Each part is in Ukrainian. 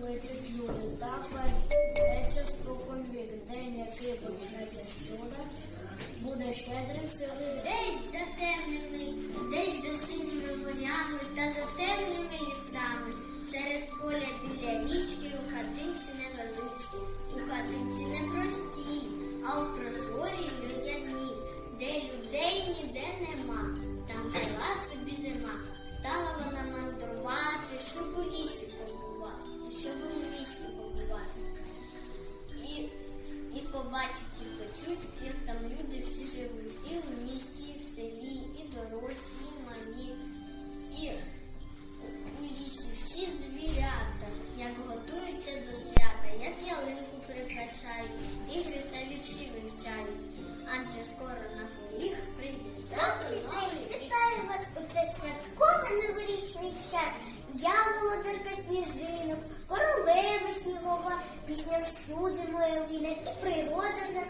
кличуть люди. Так ведеться спокон вік. День, який почнеться чуда, буде щедрим сили. Десь за темними, десь за синіми морями та за темними лісами. Серед поля біля річки у хатинці невеличкій, у хатинці не простій, а у прозорій людяній, де людей ніде нема. Там жила собі зима. Стала вона мандрувати, щоб у лісі щоб у місті побувати. І, і побачить, і почуть, як там люди всі живуть. І в місті, і в селі, і дорослі, і малі, і у лісі всі звірята, як готуються до свята, як ялинку прикрашають, ігри та вірші вивчають. Адже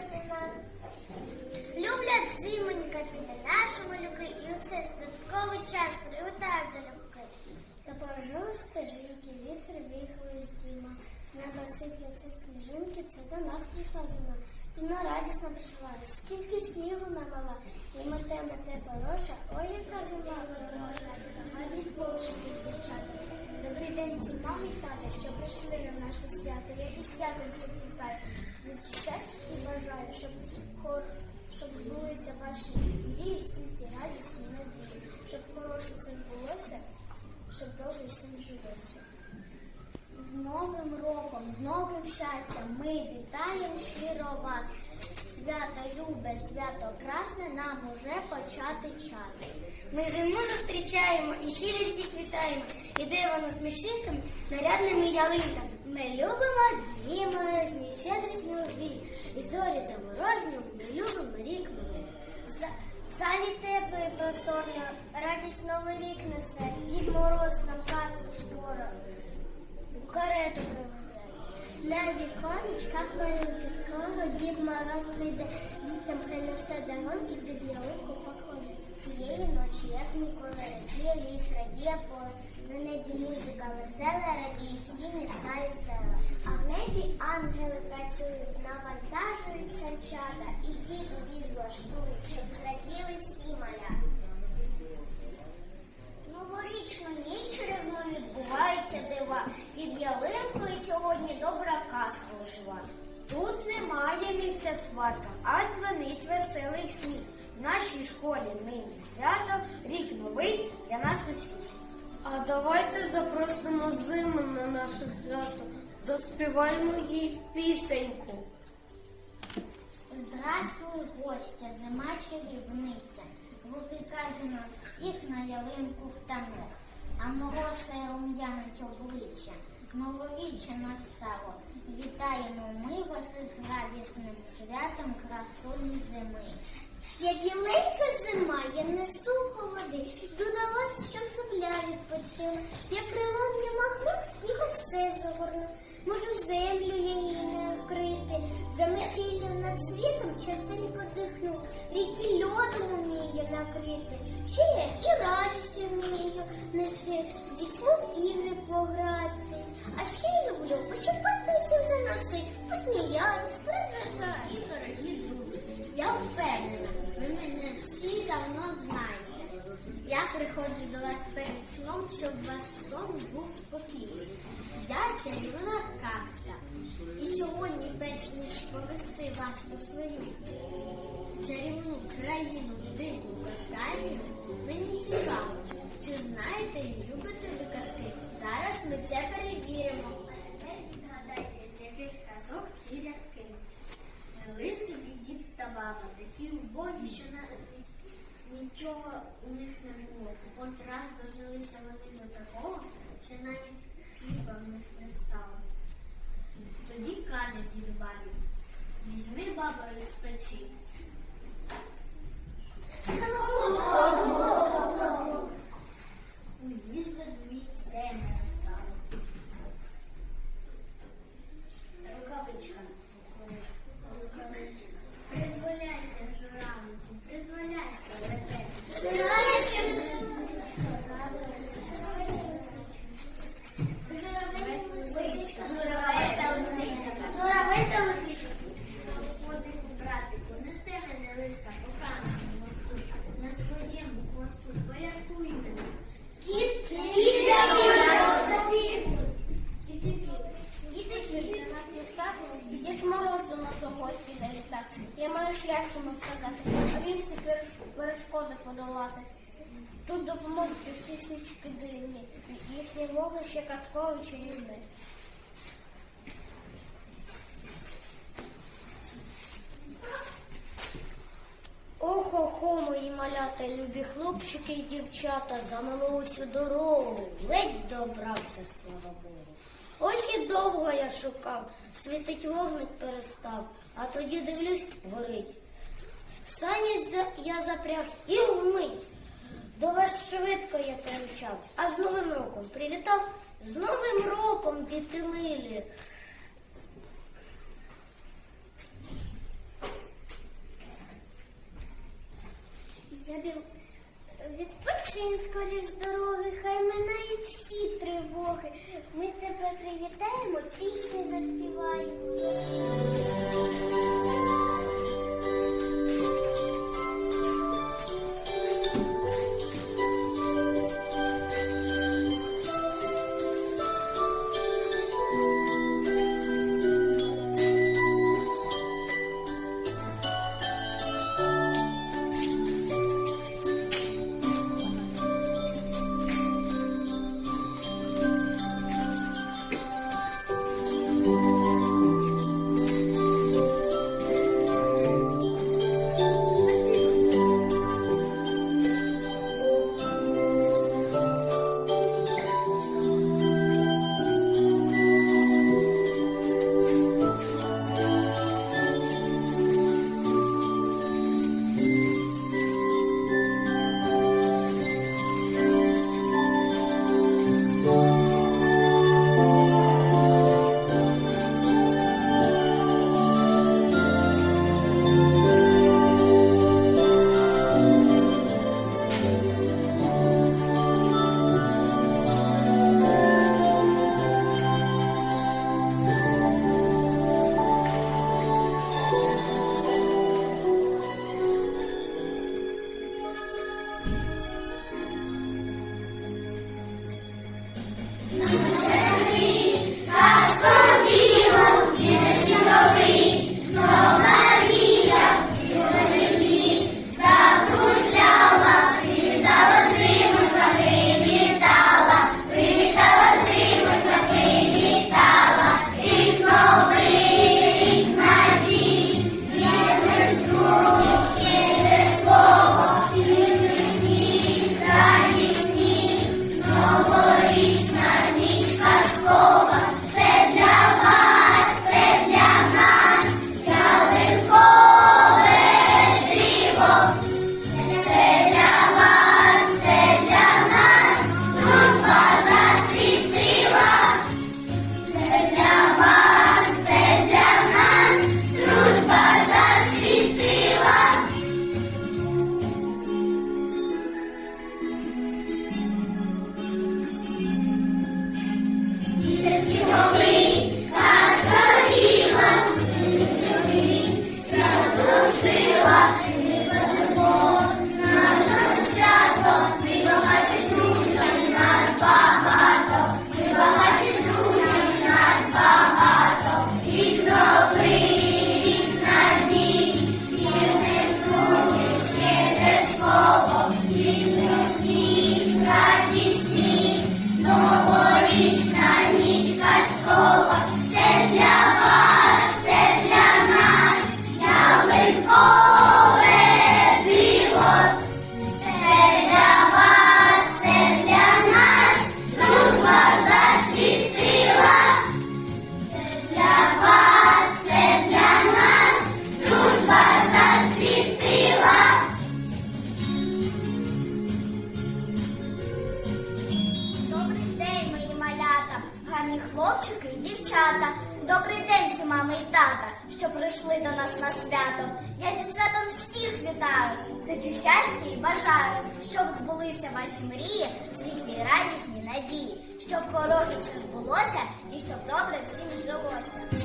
природа. Люблять зимонька тебе наші малюки, і у цей святковий час привітають залюбки. Запорожили стежинки, вітер вихло з діма. З неба сипляться сніжинки, це до нас прийшла зима. Зима радісно прийшла, скільки снігу навала, і мете мете пороша, ой, яка зима ворожа, гарні хлопчики дівчата. Добрий день всім мам і тата, що прийшли на наше свято. Я і святом всіх вітаю. Щастя і бажаю, щоб хор, щоб збулися ваші мрії, світі радісні надії, щоб хороше все збулося, щоб довго всім жилося. З Новим роком, з новим щастям ми вітаємо щиро вас. Свято любе, свято красне, нам уже почати час. Ми зиму зустрічаємо і щиро всіх вітаємо. Іде воно з мішинками, нарядними ялинками. Ми любимо дні морозні, щедрі снігові, і зорі заворожні, ми любимо рік. За- В залі тепло просторно, радість новий рік несе, Дід Мороз нам казку скоро у карету привезе. На віконечках малюнки скоро Дід Мороз прийде, дітям принесе дарунки під ялинку. Цієї ночі, як ніколи, радіє ліс, радіє поле, на небі музика весела, радіє всі міста і села. А в небі ангели працюють, навантажують санчата і діду віз влаштують, щоб зраділи всі малята. Новорічну ніч рівно відбуваються дива. Під ялинкою сьогодні добра казка ожива. Тут немає місця сваткам, а дзвонить веселий сміх. В нашій школі нині свято, рік новий для нас усіх. А давайте запросимо зиму на наше свято. Заспіваємо їй пісеньку. Здравствуй, гостя, зима чарівниця. Глупий каже нас всіх на ялинку втанув. А морозка рум'янить обличчя. Новоріччя настало. Вітаємо ми вас із радісним святом красуні зими. Я біленька зима, я несу холоди, йду до вас, щоб земля відпочила. Я крилом я махну, снігом все загорну. Можу землю я її не вкрити. За метіллю над світом частенько дихну. Ріки льодом вмію накрити. Ще я і радість вмію нести. З дітьми в ігри пограти. А ще я люблю пощепатися за носи, посміятись, розважати. Дорогі друзі, я впевнена, ви мене всі давно знаєте. Я приходжу до вас перед сном, щоб ваш сон був спокійний. Я чарівна казка. І сьогодні, перш ніж повести вас у свою чарівну країну дику казкарів, мені цікаво, чи знаєте і любите ви казки? Зараз ми це перевіримо. Згадайте, з яких казок ці рядки. Жили собі та баба, такі убогі, що нічого у них не було. От раз дожилися вони до такого, що навіть хліба в них не стало. Тоді каже дід бабі, візьми бабу із печі. Малята, любі хлопчики і дівчата, замало усю дорогу, ледь добрався, слава Богу. Ось і довго я шукав, світить вогник перестав, а тоді дивлюсь, горить. Сані я запряг і вмить. До вас швидко я помчав, а з Новим роком привітав, з Новим роком, діти милі. Див... Відпочинь скоріш з дороги, хай минають всі тривоги. Ми тебе привітаємо, пісні заспіваємо. Вітаю, щастя і бажаю, щоб збулися ваші мрії, світлі радісні надії, щоб хороше все збулося і щоб добре всім жилося.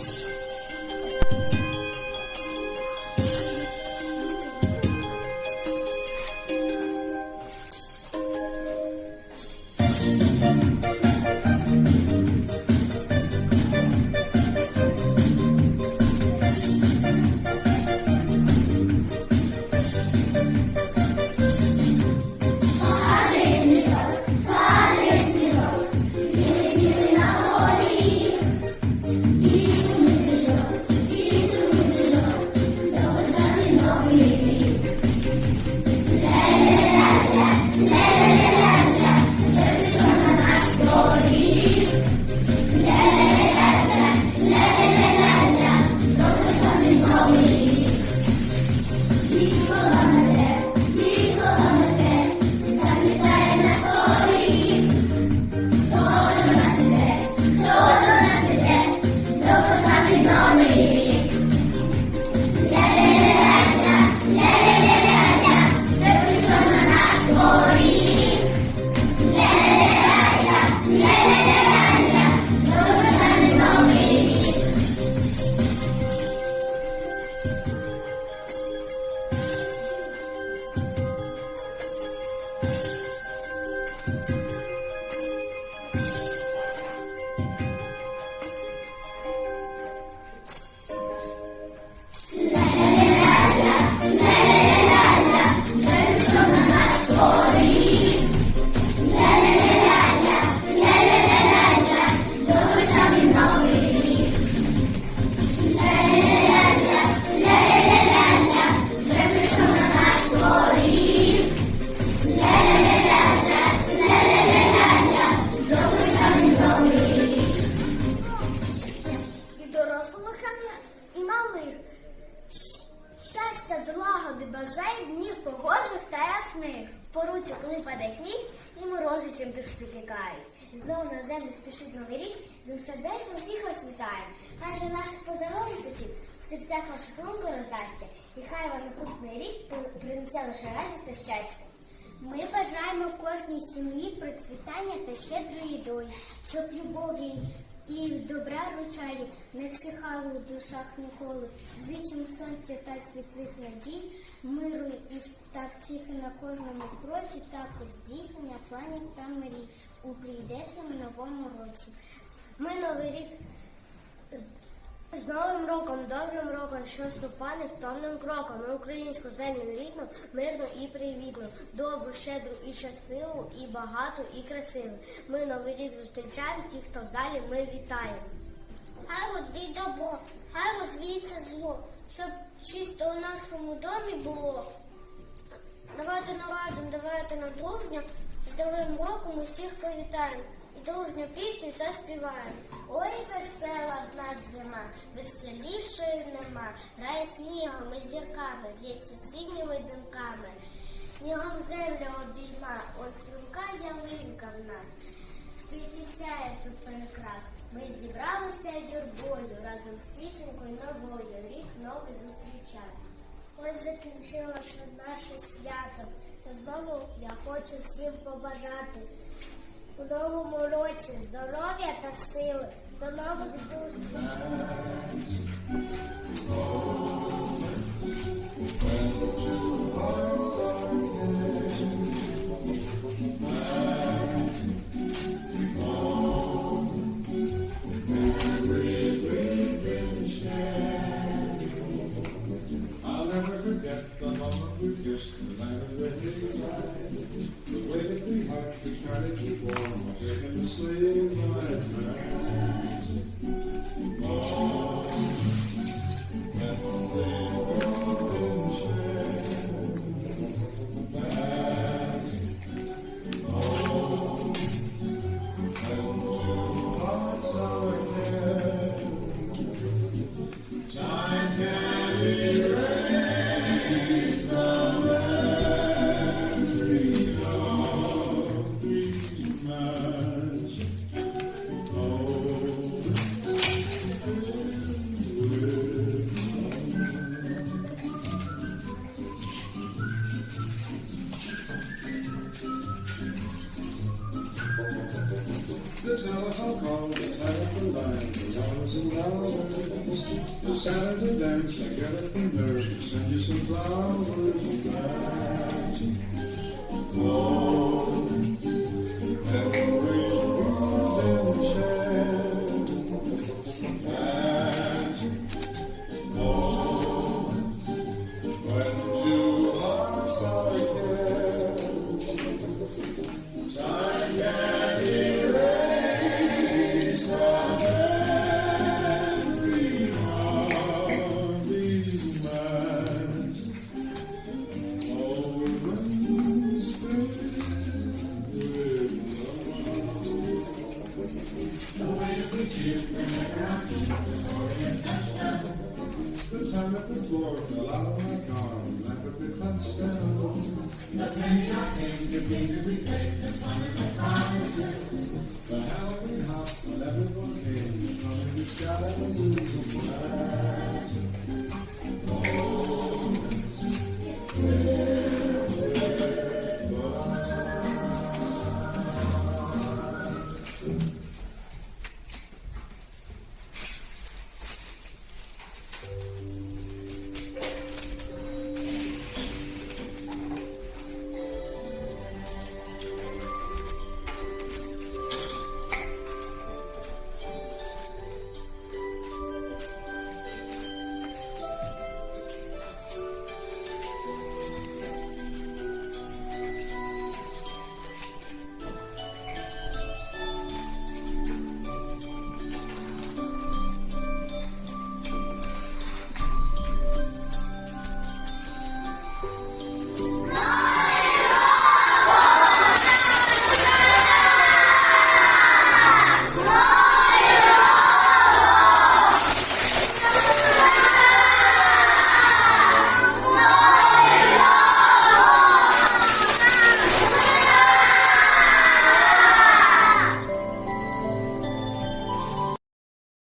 Yeah. Сердечно всіх вас вітає. Хай же наших поздорових потів в серцях ваших лунку роздасться, і хай вам наступний рік принесе лише радість та щастя. Ми бажаємо кожній сім'ї процвітання та щедрої долі, щоб любові і добра ручалі не всихали у душах ніколи. Зичимо сонця та світлих надій, миру і та втіхи на кожному кроці, також здійснення планів та мрій у прийдешньому новому році. Ми новий рік з Новим роком, добрим роком, що ступане втомним кроком. Ми українську землю рідну, мирну і привітну, добру, щедру і щасливу, і багату, і красиву. Ми новий рік зустрічаємо, ті, хто в залі, ми вітаємо. Хай родить добро, хай розвіється зло, щоб чисто у нашому домі було. Давайте на разом, давайте на дружню, з новим роком усіх привітаємо дружню пісню заспіваємо. Ой, весела в нас зима, веселішої нема. Грає снігом і зірками, б'ється синіми димками. Снігом землю обійма, ось струнка ялинка в нас. Скільки сяє тут перекрас. Ми зібралися юрбою разом з пісенькою новою. Рік новий зустрічати. Ось закінчилося наше свято. Та знову я хочу всім побажати. У новому році здоров'я та сили. До нових зустрічей. a Saturday dance, I got up and nervous, send you some flowers, and. Oh.